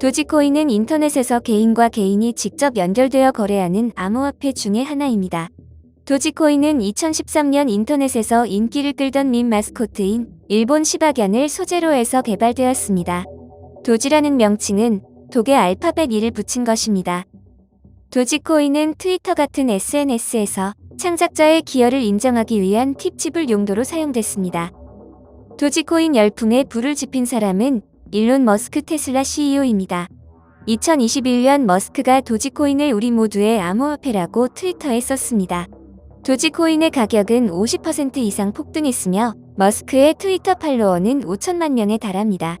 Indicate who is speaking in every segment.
Speaker 1: 도지코인은 인터넷에서 개인과 개인이 직접 연결되어 거래하는 암호화폐 중의 하나입니다. 도지코인은 2013년 인터넷에서 인기를 끌던 밈 마스코트인 일본 시바견을 소재로 해서 개발되었습니다. 도지라는 명칭은 독의 알파벳 2를 붙인 것입니다. 도지코인은 트위터 같은 SNS에서 창작자의 기여를 인정하기 위한 팁 지불 용도로 사용됐습니다. 도지코인 열풍에 불을 지핀 사람은 일론 머스크 테슬라 CEO입니다. 2021년 머스크가 도지코인을 우리 모두의 암호화폐라고 트위터에 썼습니다. 도지코인의 가격은 50% 이상 폭등했으며 머스크의 트위터 팔로워는 5천만 명에 달합니다.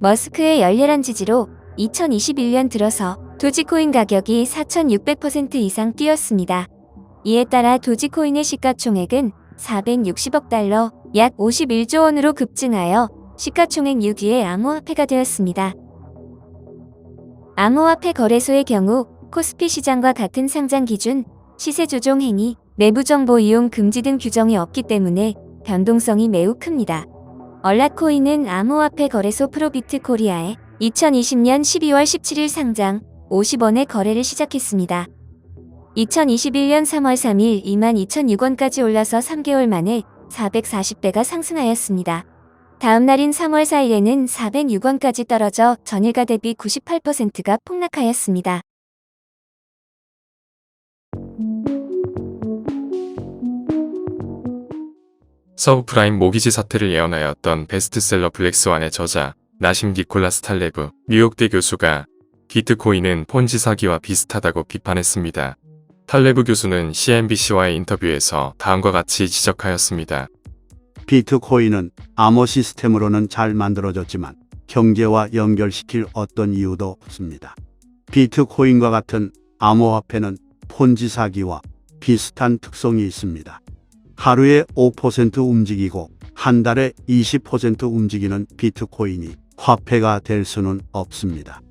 Speaker 1: 머스크의 열렬한 지지로 2021년 들어서 도지코인 가격이 4,600% 이상 뛰었습니다. 이에 따라 도지코인의 시가총액은 460억 달러, 약 51조 원으로 급증하여 시가총액 6위의 암호화폐가 되었습니다. 암호화폐 거래소의 경우 코스피 시장과 같은 상장 기준, 시세 조종 행위, 내부 정보 이용 금지 등 규정이 없기 때문에 변동성이 매우 큽니다. 얼라코인은 암호화폐 거래소 프로비트 코리아에 2020년 12월 17일 상장 50원에 거래를 시작했습니다. 2021년 3월 3일 22,006원까지 올라서 3개월 만에 440배가 상승하였습니다. 다음 날인 3월 4일에는 406원까지 떨어져 전일가 대비 98%가 폭락하였습니다.
Speaker 2: 서브프라임 모기지 사태를 예언하였던 베스트셀러 블랙스완의 저자 나심 니콜라 스 탈레브 뉴욕대 교수가 비트코인은 폰지 사기와 비슷하다고 비판했습니다. 탈레브 교수는 CNBC와의 인터뷰에서 다음과 같이 지적하였습니다.
Speaker 3: 비트코인은 암호 시스템으로는 잘 만들어졌지만 경제와 연결시킬 어떤 이유도 없습니다. 비트코인과 같은 암호화폐는 폰지 사기와 비슷한 특성이 있습니다. 하루에 5% 움직이고 한 달에 20% 움직이는 비트코인이 화폐가 될 수는 없습니다.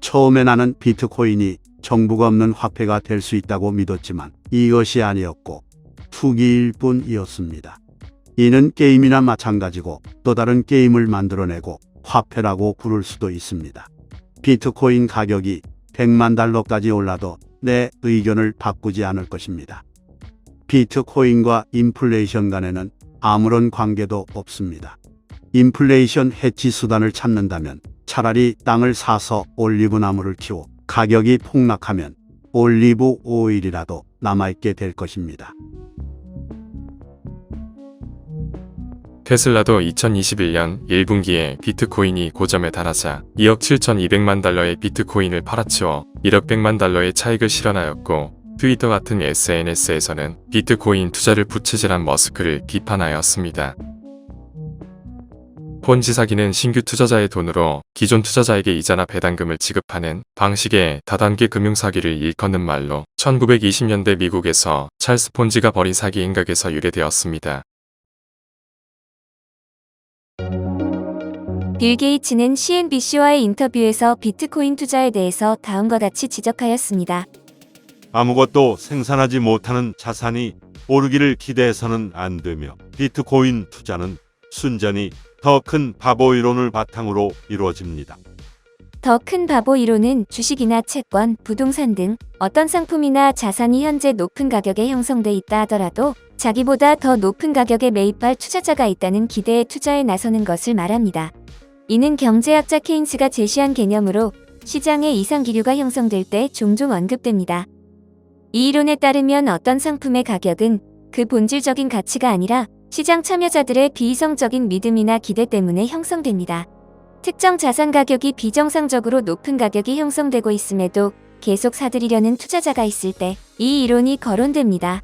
Speaker 3: 처음에 나는 비트코인이 정부가 없는 화폐가 될 수 있다고 믿었지만 이것이 아니었고 투기일 뿐이었습니다. 이는 게임이나 마찬가지고 또 다른 게임을 만들어내고 화폐라고 부를 수도 있습니다. 비트코인 가격이 100만 달러까지 올라도 내 의견을 바꾸지 않을 것입니다. 비트코인과 인플레이션 간에는 아무런 관계도 없습니다. 인플레이션 해치 수단을 찾는다면 차라리 땅을 사서 올리브 나무를 키워 가격이 폭락하면 올리브 오일이라도 남아있게 될 것입니다.
Speaker 2: 테슬라도 2021년 1분기에 비트코인이 고점에 달하자 2억 7,200만 달러의 비트코인을 팔아치워 1억 100만 달러의 차익을 실현하였고 트위터 같은 SNS에서는 비트코인 투자를 부채질한 머스크를 비판하였습니다. 폰지 사기는 신규 투자자의 돈으로 기존 투자자에게 이자나 배당금을 지급하는 방식의 다단계 금융 사기를 일컫는 말로 1920년대 미국에서 찰스 폰지가 벌인 사기 인각에서 유래되었습니다.
Speaker 1: 빌 게이츠는 CNBC와의 인터뷰에서 비트코인 투자에 대해서 다음과 같이 지적하였습니다.
Speaker 4: 아무것도 생산하지 못하는 자산이 오르기를 기대해서는 안 되며 비트코인 투자는 순전히 더 큰 바보 이론을 바탕으로 이루어집니다.
Speaker 1: 더 큰 바보 이론은 주식이나 채권, 부동산 등 어떤 상품이나 자산이 현재 높은 가격에 형성돼 있다 하더라도 자기보다 더 높은 가격에 매입할 투자자가 있다는 기대에 투자에 나서는 것을 말합니다. 이는 경제학자 케인스가 제시한 개념으로 시장에 이상 기류가 형성될 때 종종 언급됩니다. 이 이론에 따르면 어떤 상품의 가격은 그 본질적인 가치가 아니라 시장 참여자들의 비이성적인 믿음이나 기대 때문에 형성됩니다. 특정 자산 가격이 비정상적으로 높은 가격이 형성되고 있음에도 계속 사들이려는 투자자가 있을 때 이 이론이 거론됩니다.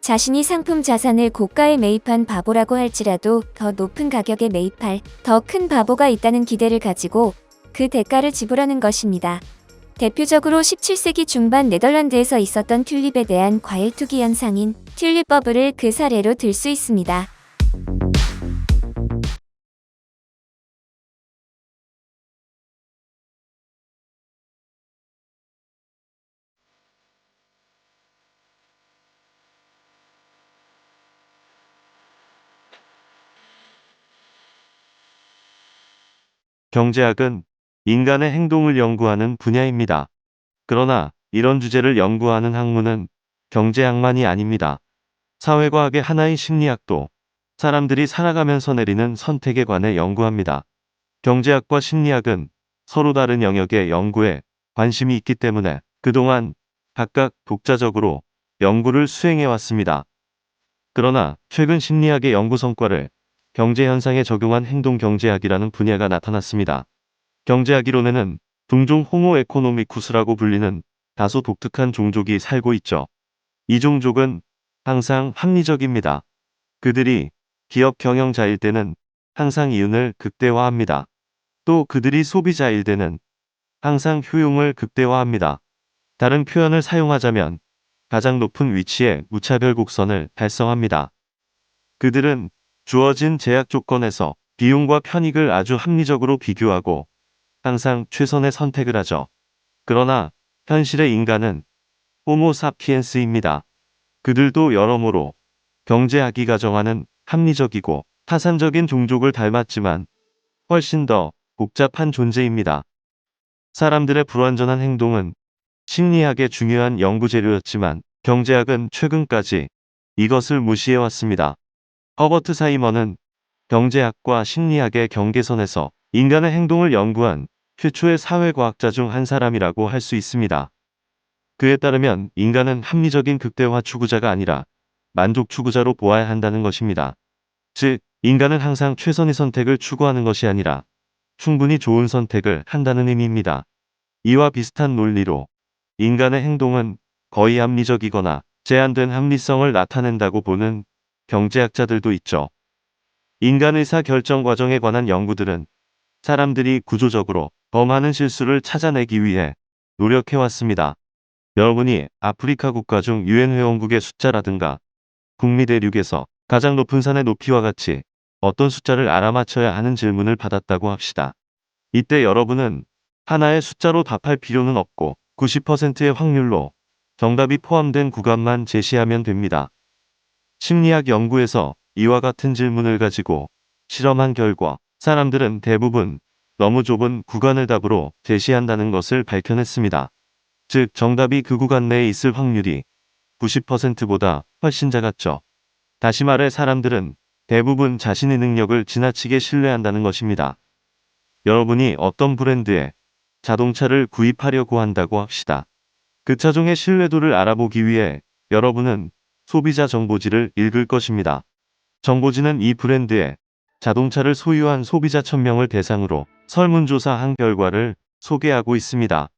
Speaker 1: 자신이 상품 자산을 고가에 매입한 바보라고 할지라도 더 높은 가격에 매입할 더 큰 바보가 있다는 기대를 가지고 그 대가를 지불하는 것입니다. 대표적으로 17세기 중반 네덜란드에서 있었던 튤립에 대한 과일 투기 현상인 튤립 버블을 그 사례로 들 수 있습니다.
Speaker 5: 경제학은 인간의 행동을 연구하는 분야입니다. 그러나 이런 주제를 연구하는 학문은 경제학만이 아닙니다. 사회과학의 하나인 심리학도 사람들이 살아가면서 내리는 선택에 관해 연구합니다. 경제학과 심리학은 서로 다른 영역의 연구에 관심이 있기 때문에 그동안 각각 독자적으로 연구를 수행해 왔습니다. 그러나 최근 심리학의 연구 성과를 경제 현상에 적용한 행동 경제학이라는 분야가 나타났습니다. 경제학 이론에는 둥종 호모 에코노미쿠스라고 불리는 다소 독특한 종족이 살고 있죠. 이 종족은 항상 합리적입니다. 그들이 기업 경영자일 때는 항상 이윤을 극대화합니다. 또 그들이 소비자일 때는 항상 효용을 극대화합니다. 다른 표현을 사용하자면 가장 높은 위치에 무차별 곡선을 달성합니다. 그들은 주어진 제약 조건에서 비용과 편익을 아주 합리적으로 비교하고 항상 최선의 선택을 하죠. 그러나 현실의 인간은 호모 사피엔스입니다. 그들도 여러모로 경제학이 가 정하는 합리적이고 타산적인 종족을 닮았지만 훨씬 더 복잡한 존재입니다. 사람들의 불완전한 행동은 심리학의 중요한 연구 재료였지만 경제학은 최근까지 이것을 무시해왔습니다. 허버트 사이먼은 경제학과 심리학의 경계선에서 인간의 행동을 연구한 최초의 사회과학자 중 한 사람이라고 할 수 있습니다. 그에 따르면 인간은 합리적인 극대화 추구자가 아니라 만족 추구자로 보아야 한다는 것입니다. 즉, 인간은 항상 최선의 선택을 추구하는 것이 아니라 충분히 좋은 선택을 한다는 의미입니다. 이와 비슷한 논리로 인간의 행동은 거의 합리적이거나 제한된 합리성을 나타낸다고 보는 경제학자들도 있죠. 인간 의사 결정 과정에 관한 연구들은 사람들이 구조적으로 범하는 실수를 찾아내기 위해 노력해왔습니다. 여러분이 아프리카 국가 중 유엔 회원국의 숫자라든가 북미 대륙에서 가장 높은 산의 높이와 같이 어떤 숫자를 알아맞혀야 하는 질문을 받았다고 합시다. 이때 여러분은 하나의 숫자로 답할 필요는 없고 90%의 확률로 정답이 포함된 구간만 제시하면 됩니다. 심리학 연구에서 이와 같은 질문을 가지고 실험한 결과 사람들은 대부분 너무 좁은 구간을 답으로 제시한다는 것을 밝혀냈습니다. 즉 정답이 그 구간 내에 있을 확률이 90%보다 훨씬 작았죠. 다시 말해 사람들은 대부분 자신의 능력을 지나치게 신뢰한다는 것입니다. 여러분이 어떤 브랜드의 자동차를 구입하려고 한다고 합시다. 그 차종의 신뢰도를 알아보기 위해 여러분은 소비자 정보지를 읽을 것입니다. 정보지는 이 브랜드의 자동차를 소유한 소비자 1000명을 대상으로 설문조사한 결과를 소개하고 있습니다.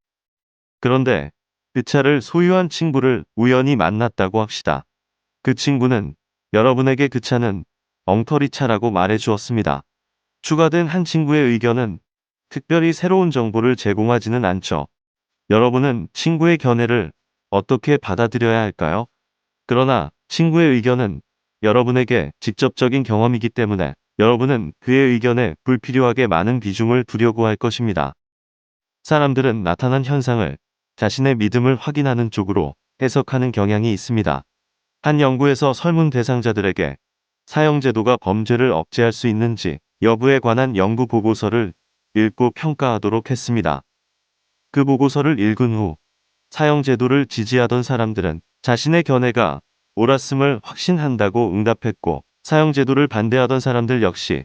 Speaker 5: 그런데 그 차를 소유한 친구를 우연히 만났다고 합시다. 그 친구는 여러분에게 그 차는 엉터리 차라고 말해 주었습니다. 추가된 한 친구의 의견은 특별히 새로운 정보를 제공하지는 않죠. 여러분은 친구의 견해를 어떻게 받아들여야 할까요? 그러나 친구의 의견은 여러분에게 직접적인 경험이기 때문에 여러분은 그의 의견에 불필요하게 많은 비중을 두려고 할 것입니다. 사람들은 나타난 현상을 자신의 믿음을 확인하는 쪽으로 해석하는 경향이 있습니다. 한 연구에서 설문 대상자들에게 사형제도가 범죄를 억제할 수 있는지 여부에 관한 연구 보고서를 읽고 평가하도록 했습니다. 그 보고서를 읽은 후 사형제도를 지지하던 사람들은 자신의 견해가 옳았음을 확신한다고 응답했고 사형제도를 반대하던 사람들 역시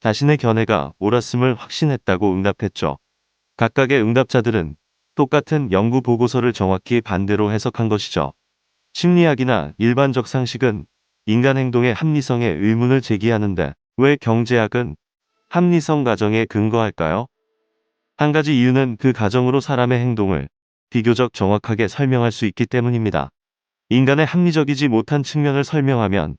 Speaker 5: 자신의 견해가 옳았음을 확신했다고 응답했죠. 각각의 응답자들은 똑같은 연구 보고서를 정확히 반대로 해석한 것이죠. 심리학이나 일반적 상식은 인간 행동의 합리성에 의문을 제기하는데 왜 경제학은 합리성 가정에 근거할까요? 한 가지 이유는 그 가정으로 사람의 행동을 비교적 정확하게 설명할 수 있기 때문입니다. 인간의 합리적이지 못한 측면을 설명하면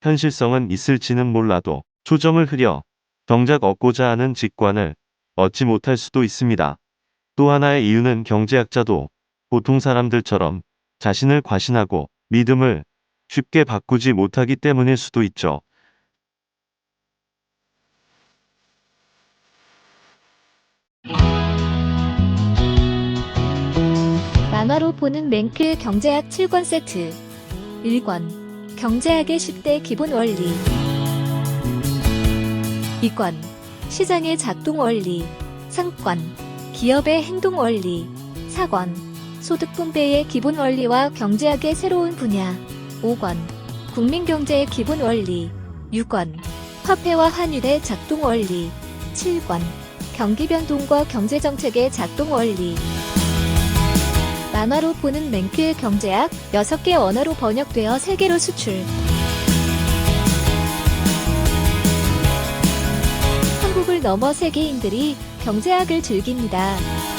Speaker 5: 현실성은 있을지는 몰라도 초점을 흐려 정작 얻고자 하는 직관을 얻지 못할 수도 있습니다. 또 하나의 이유는 경제학자도 보통 사람들처럼 자신을 과신하고 믿음을 쉽게 바꾸지 못하기 때문일 수도 있죠.
Speaker 6: 만화로 보는 맹크 경제학 7권 세트. 1권. 경제학의 10대 기본 원리. 2권. 시장의 작동 원리. 상권, 기업의 행동 원리, 사권, 소득 분배의 기본 원리와 경제학의 새로운 분야, 5권, 국민 경제의 기본 원리, 6권, 화폐와 환율의 작동 원리, 7권, 경기 변동과 경제 정책의 작동 원리. 만화로 보는 맹크의 경제학 6개 언어로 번역되어 세계로 수출. 한국을 넘어 세계인들이 경제학을 즐깁니다.